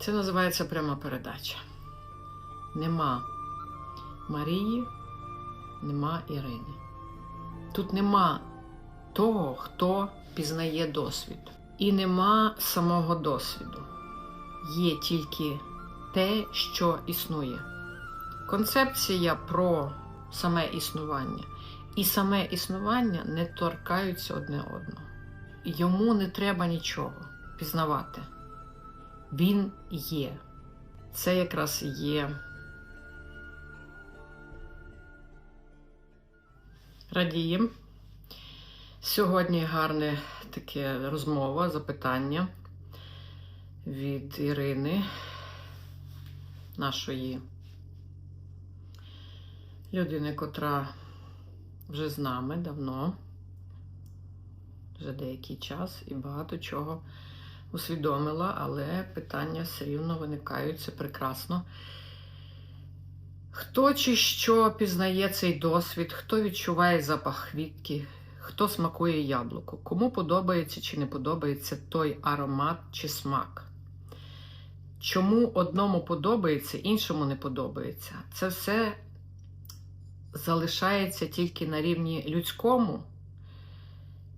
Це називається пряма передача. Нема Марії, нема Ірини. Тут нема того, хто пізнає досвід. І нема самого досвіду. Є тільки те, що існує. Концепція про саме існування. І саме існування не торкаються одне одного. Йому не треба нічого пізнавати. Він є. Це якраз є. Радієм. Сьогодні гарне таке розмова, запитання від Ірини, нашої людини, котра вже з нами давно, вже деякий час і багато чого усвідомила, але питання все рівно виникають, це прекрасно. Хто чи що пізнає цей досвід, хто відчуває запах квітки, хто смакує яблуко, кому подобається чи не подобається той аромат чи смак. Чому одному подобається, іншому не подобається. Це все залишається тільки на рівні людському.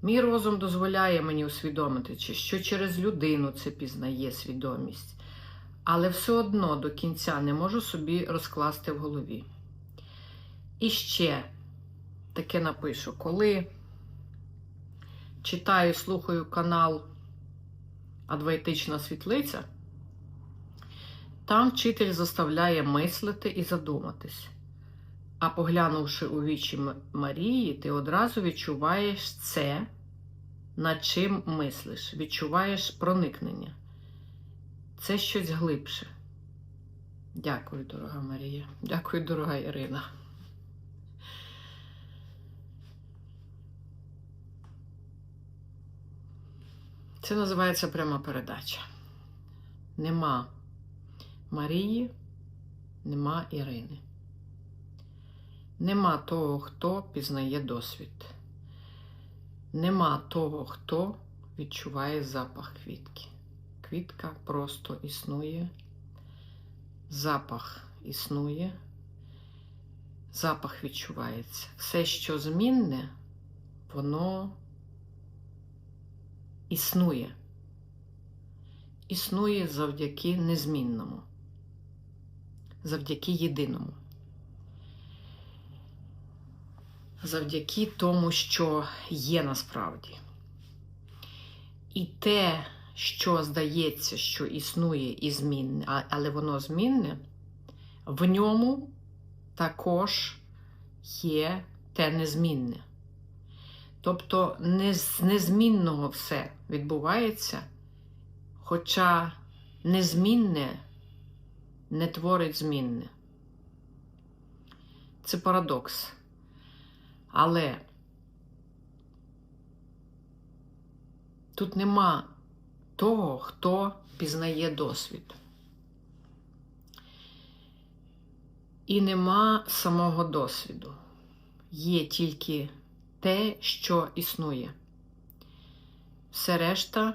Мій розум дозволяє мені усвідомити, що через людину це пізнає свідомість, але все одно до кінця не можу собі розкласти в голові. І ще таке напишу, коли читаю, слухаю канал Адвайтична світлиця, там вчитель заставляє мислити і задуматись. А поглянувши у вічі Марії, ти одразу відчуваєш це, над чим мислиш, відчуваєш проникнення. Це щось глибше. Дякую, дорога Марія. Дякую, дорога Ірина. Це називається пряма передача. Нема Марії, нема Ірини. Нема того, хто пізнає досвід. Нема того, хто відчуває запах квітки. Квітка просто існує, запах існує, запах відчувається. Все, що змінне, воно існує. Існує завдяки незмінному, завдяки єдиному. Завдяки тому, що є насправді. І те, що здається, що існує і змінне, але воно змінне, в ньому також є те незмінне. Тобто з незмінного все відбувається, хоча незмінне не творить змінне. Це парадокс. Але тут нема того, хто пізнає досвід. І нема самого досвіду. Є тільки те, що існує. Все решта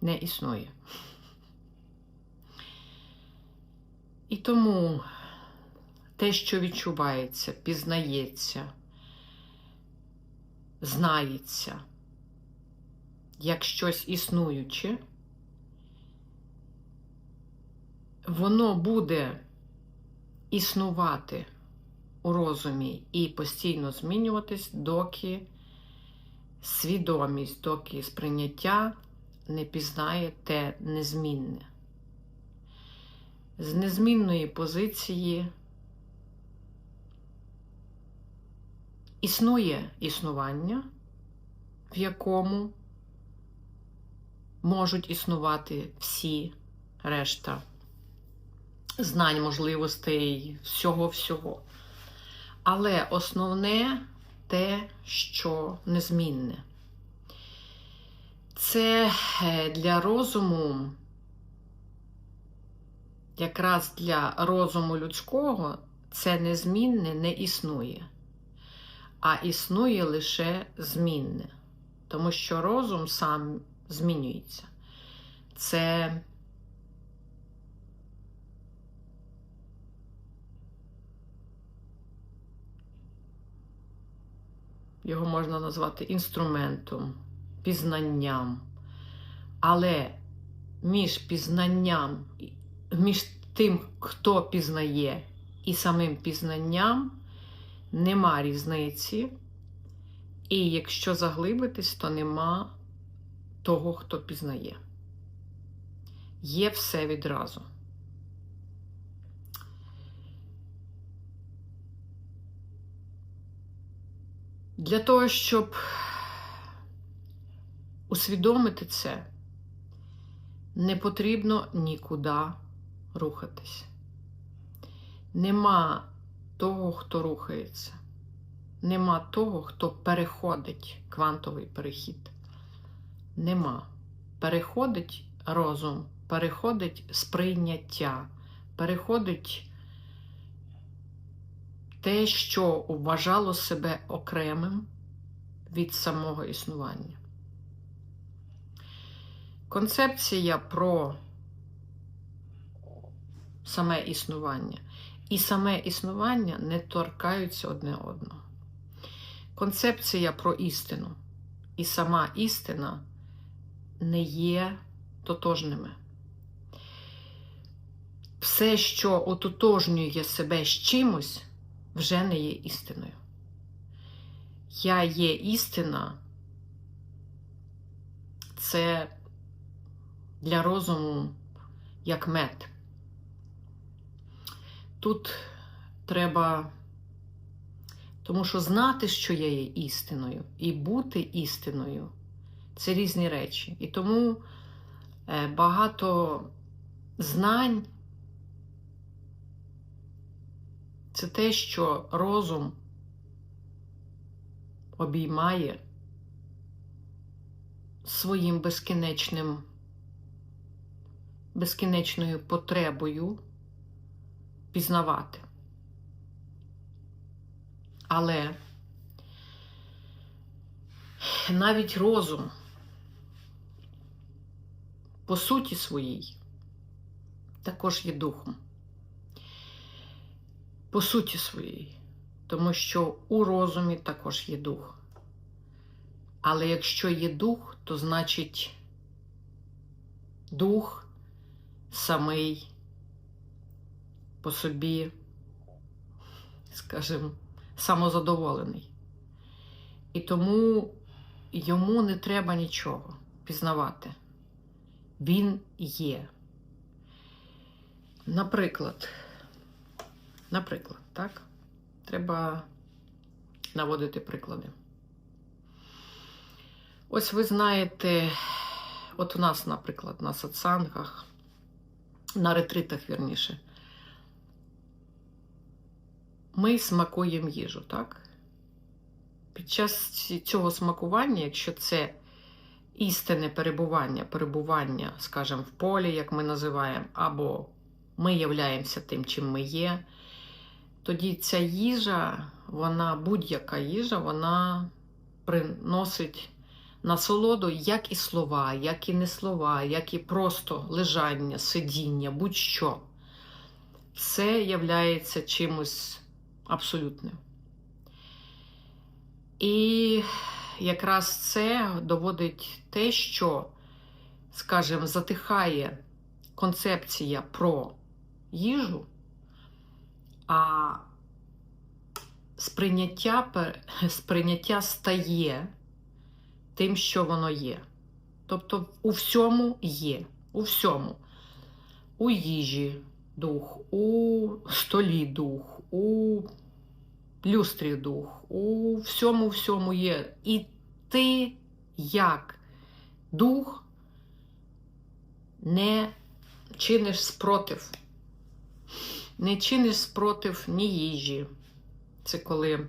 не існує. І тому те, що відчувається, пізнається, знається, як щось існуюче, воно буде існувати у розумі і постійно змінюватись, доки свідомість, доки сприйняття не пізнає те незмінне з незмінної позиції існує існування, в якому можуть існувати всі решта знань, можливостей, всього-всього. Але основне те, що незмінне. Це е, для розуму якраз для розуму людського це незмінне не існує. а існує лише змінне, тому що розум сам змінюється. Це його можна назвати інструментом, пізнанням. Але між пізнанням, між тим, хто пізнає, і самим пізнанням нема різниці. І якщо заглибитись, то нема того, хто пізнає. Є все відразу. Для того, щоб усвідомити це, не потрібно нікуди рухатись. Нема того, хто рухається. Нема того, хто переходить квантовий перехід. Нема. Переходить розум, переходить сприйняття, переходить те, що вважало себе окремим від самого існування. Концепція про саме існування і саме існування не торкаються одне одного. Концепція про істину і сама істина не є тотожними. Все, що ототожнює себе з чимось, вже не є істиною. Я є істина, це для розуму як мед. Тут треба, тому що знати, що я є істиною, і бути істиною це різні речі. І тому е, багато знань це те, що розум обіймає своїм безкінечним, безкінечною потребою пізнавати. Але навіть розум по суті своїй також є духом. По суті своїй, тому що у розумі також є дух. Але якщо є дух, то значить дух самий по собі, скажімо, самозадоволений. І тому йому не треба нічого пізнавати. Він є. Наприклад, наприклад, так? Треба наводити приклади. Ось ви знаєте, от у нас, наприклад, на сатсангах, на ретритах, вірніше, ми смакуємо їжу, так? Під час цього смакування, якщо це істинне перебування, перебування, скажімо, в полі, як ми називаємо, або ми являємося тим, чим ми є, тоді ця їжа, вона, будь-яка їжа, вона приносить насолоду, як і слова, як і не слова, як і просто лежання, сидіння, будь-що. Все являється чимось абсолютним. І якраз це доводить те, що, скажімо, затихає концепція про їжу, а сприйняття, сприйняття стає тим, що воно є. Тобто у всьому є, у всьому. У їжі дух, у столі дух, у люстрі дух, у всьому всьому є. І ти, як дух, не чиниш спротив. Не чиниш спротив ні їжі. Це коли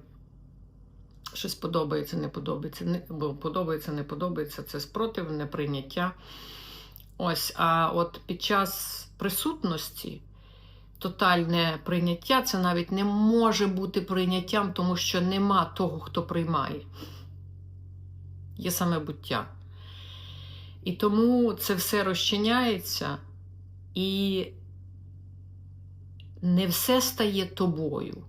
щось подобається, не подобається, не, подобається, не подобається, це спротив, неприйняття. Ось, а от під час присутності, тотальне прийняття це навіть не може бути прийняттям, тому що нема того, хто приймає. Є саме буття. І тому це все розчиняється, і не все стає тобою,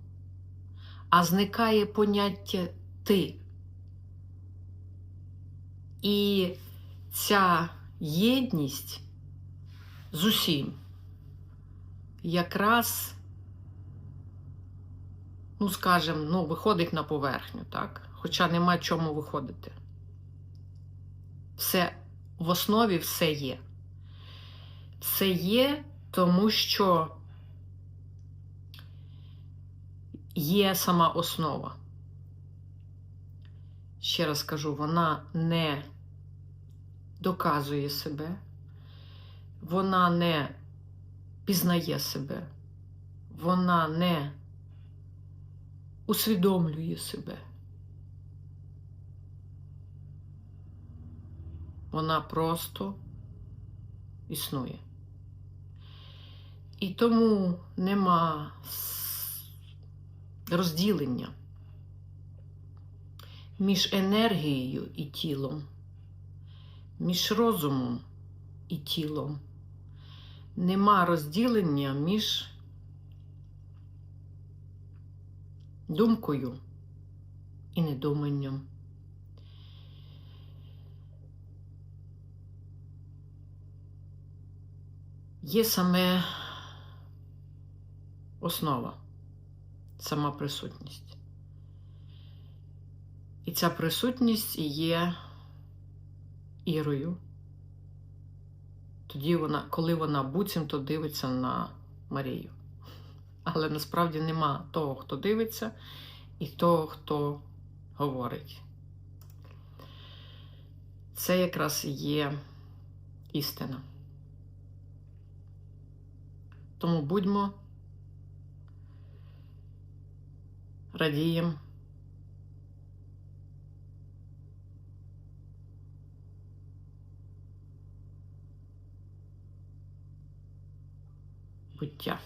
а зникає поняття ти. І ця єдність з усім якраз, ну, скажімо, ну, виходить на поверхню, так? Хоча нема чому виходити. Все в основі все є. Все є, тому що є сама основа. Ще раз кажу, вона не доказує себе, вона не пізнає себе, вона не усвідомлює себе. Вона просто існує. І тому нема розділення між енергією і тілом, між розумом і тілом. Нема розділення між думкою і недуманням. Є саме основа, сама присутність. І ця присутність є ірою. Тоді вона, коли вона буцімто дивиться на Марію. Але насправді нема того, хто дивиться, і того, хто говорить. Це якраз є істина. Тому будьмо, радіємо. Буття.